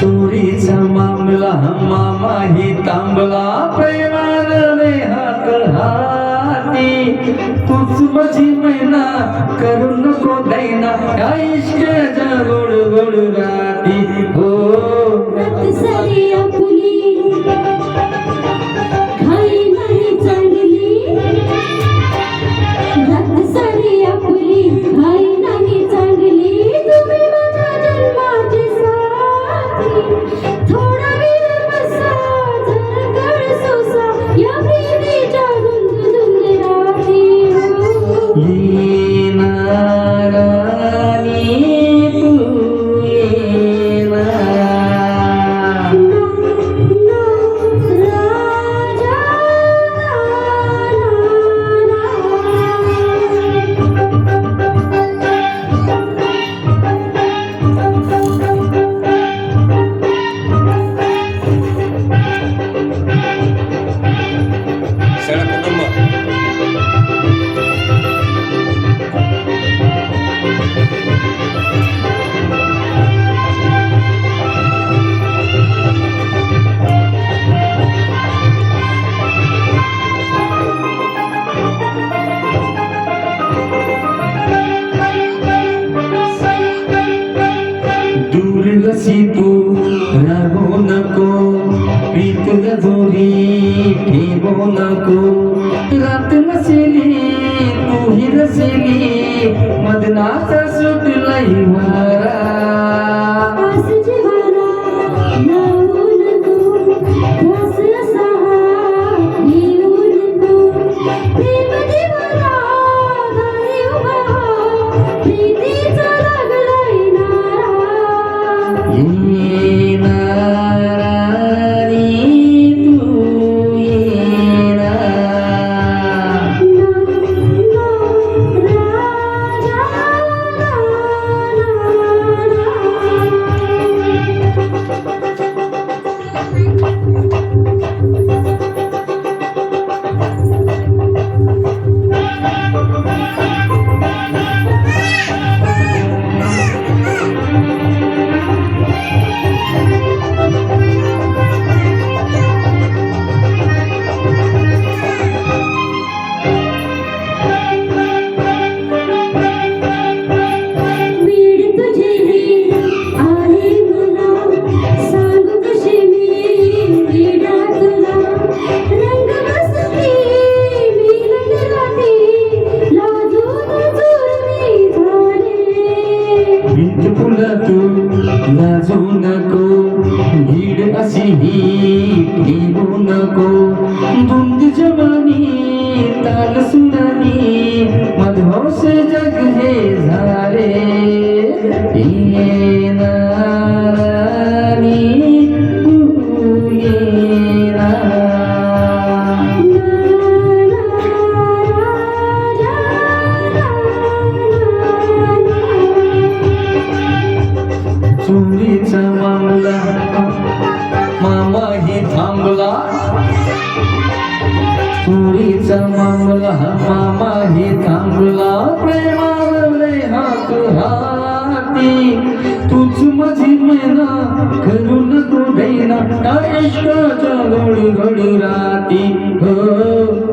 चोरीचा मामला मामा ही तांबला प्रेमाने हाती. तूच माझी मैना करू नको दैना आईश्के जरूर गोड राती हो. তুলসিতু রঘুনকো প্রীতল ধরি ভীবনকো রাত নসিলি তুহি রসিলি মদনাথ বিন্দু ফুলাতো লাজো নাকো ভিড় আসিহি প্রিয় নাকো বন্দি জবানি, তাল সুনানি মধুর সে জগ थांबला. पुरीचा मामला मामा ही थांबला. प्रेमावले हात हाती. तूच माझी मैना घरून नको दैना त्या इश्काच्या घडू राती. हो.